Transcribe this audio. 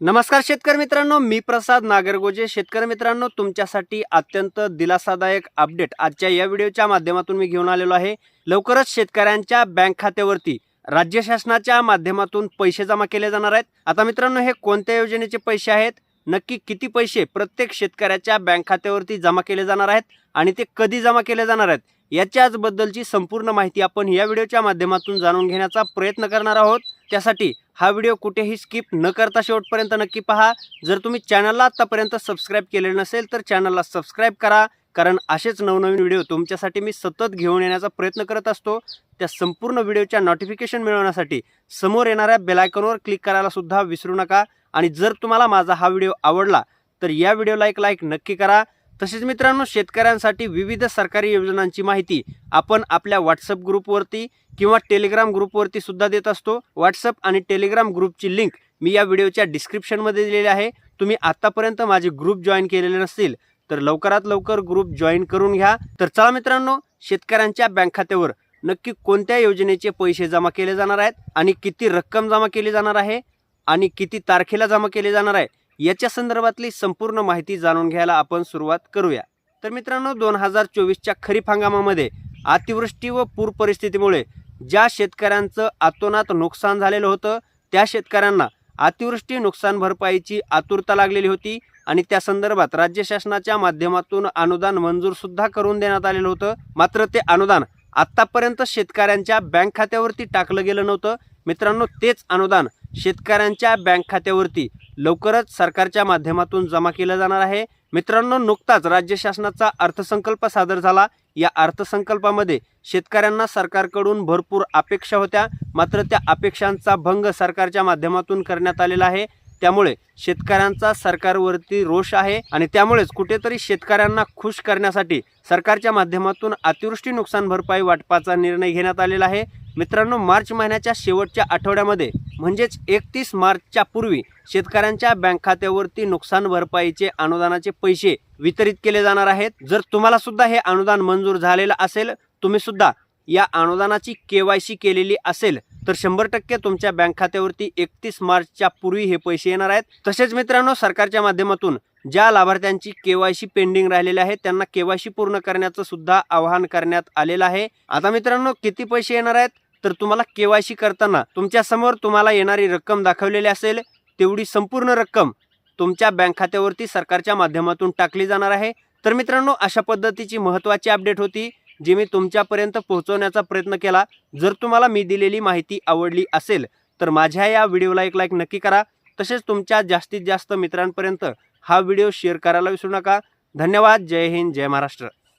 नमस्कार शेतकरी मित्रांनो मी प्रसाद नागरगोजे. शेतकरी मित्रांनो तुमच्यासाठी अत्यंत दिलासादायक अपडेट आजच्या या व्हिडिओच्या माध्यमातून मी घेऊन आलेलो आहे. लवकरच शेतकऱ्यांच्या बँक खात्यावरती राज्य शासनाच्या माध्यमातून पैसे जमा केले जाणार आहेत. आता मित्रांनो हे कोणत्या योजनेचे पैसे आहेत? नक्की किती पैसे प्रत्येक शेतकऱ्याच्या बँक खात्यावरती जमा केले जाणार आहेत आणि ते कधी जमा केले जाणार आहेत? याच्याच बद्दलची संपूर्ण माहिती आपण या व्हिडिओच्या माध्यमातून जाणून घेण्याचा प्रयत्न करणार आहोत. त्यासाठी हा व्हिडिओ कुठेही स्किप न करता शेवटपर्यंत नक्की पहा. जर तुम्ही चॅनलला आत्तापर्यंत सबस्क्राईब केले नसेल तर चॅनलला सबस्क्राईब करा. कारण असेच नवनवीन व्हिडिओ तुमच्यासाठी मी सतत घेऊन येण्याचा प्रयत्न करत असतो. त्या संपूर्ण व्हिडिओच्या नोटिफिकेशन मिळवण्यासाठी समोर येणाऱ्या बेलायकॉनवर क्लिक करायला सुद्धा विसरू नका. आणि जर तुम्हाला माझा हा व्हिडिओ आवडला तर या व्हिडिओला एक लाईक नक्की करा. तसेच मित्रांनो शेतकऱ्यांसाठी विविध सरकारी योजनांची माहिती आपण आपल्या व्हॉट्सअप ग्रुपवरती किंवा टेलिग्राम ग्रुपवरती सुद्धा देत असतो. व्हॉट्सअप आणि टेलिग्राम ग्रुपची लिंक मी या व्हिडिओच्या डिस्क्रिप्शनमध्ये दिलेली आहे. तुम्ही आत्तापर्यंत माझे ग्रुप जॉईन केलेले नसतील तर लवकरात लवकर ग्रुप जॉईन करून घ्या. तर चला मित्रांनो शेतकऱ्यांच्या बँक खात्यावर नक्की कोणत्या योजनेचे पैसे जमा केले जाणार आहेत आणि किती रक्कम जमा केली जाणार आहे आणि किती तारखेला जमा केले जाणार आहे याच्या संदर्भातली संपूर्ण माहिती जाणून घ्यायला आपण सुरुवात करूया. तर मित्रांनो दोन हजार चोवीसच्या खरीप हंगामामध्ये अतिवृष्टी व पूर परिस्थितीमुळे ज्या शेतकऱ्यांचं आतोनात नुकसान झालेलं होतं त्या शेतकऱ्यांना अतिवृष्टी नुकसान भरपाईची आतुरता लागलेली होती आणि त्या संदर्भात राज्य शासनाच्या माध्यमातून अनुदान मंजूर सुद्धा करून देण्यात आलेलं होतं. मात्र ते अनुदान आतापर्यंत शेतकऱ्यांच्या बँक खात्यावरती टाकलं गेलं नव्हतं. मित्रांनो तेच अनुदान शेतकऱ्यांच्या बँक खात्यावरती लवकरच सरकारच्या माध्यमातून जमा केलं जाणार आहे. मित्रांनो नुकताच राज्य शासनाचा अर्थसंकल्प सादर झाला. या अर्थसंकल्पामध्ये शेतकऱ्यांना सरकारकडून भरपूर अपेक्षा होत्या. मात्र त्या अपेक्षांचा भंग सरकारच्या माध्यमातून करण्यात आलेला आहे. त्यामुळे शेतकऱ्यांचा सरकारवरती रोष आहे आणि त्यामुळेच कुठेतरी शेतकऱ्यांना खुश करण्यासाठी सरकारच्या माध्यमातून अतिवृष्टी नुकसान भरपाई वाटपाचा निर्णय घेण्यात आलेला आहे. मित्रांनो मार्च महिन्याच्या शेवटच्या आठवड्यामध्ये म्हणजेच एकतीस मार्चच्या पूर्वी शेतकऱ्यांच्या बँक खात्यावरती नुकसान भरपाईचे अनुदानाचे पैसे वितरित केले जाणार आहेत. जर तुम्हाला सुद्धा हे अनुदान मंजूर झालेलं असेल तुम्ही सुद्धा या अनुदानाची केवायसी केलेली असेल तर शंभर टक्के तुमच्या बँक खात्यावरती एकतीस मार्चच्या पूर्वी हे पैसे येणार आहेत. तसेच मित्रांनो सरकारच्या माध्यमातून ज्या लाभार्थ्यांची केवायसी पेंडिंग राहिलेली आहे त्यांना केवायसी पूर्ण करण्याचं सुद्धा आवाहन करण्यात आलेलं आहे. आता मित्रांनो किती पैसे येणार आहेत? तर तुम्हाला केवायसी करताना तुमच्यासमोर तुम्हाला येणारी रक्कम दाखवलेली असेल. तेवढी संपूर्ण रक्कम तुमच्या बँक खात्यावरती सरकारच्या माध्यमातून टाकली जाणार आहे. तर मित्रांनो अशा पद्धतीची महत्त्वाची अपडेट होती. जी मी तुमच्यापर्यंत पोहोचवण्याचा प्रयत्न केला जर तुम्हाला मी दिलेली माहिती आवडली असेल तर माझ्या या व्हिडिओला एक लाईक नक्की करा. तसेच तुमच्या जास्तीत जास्त मित्रांपर्यंत हा व्हिडिओ शेअर करायला विसरू नका. धन्यवाद. जय हिंद. जय महाराष्ट्र.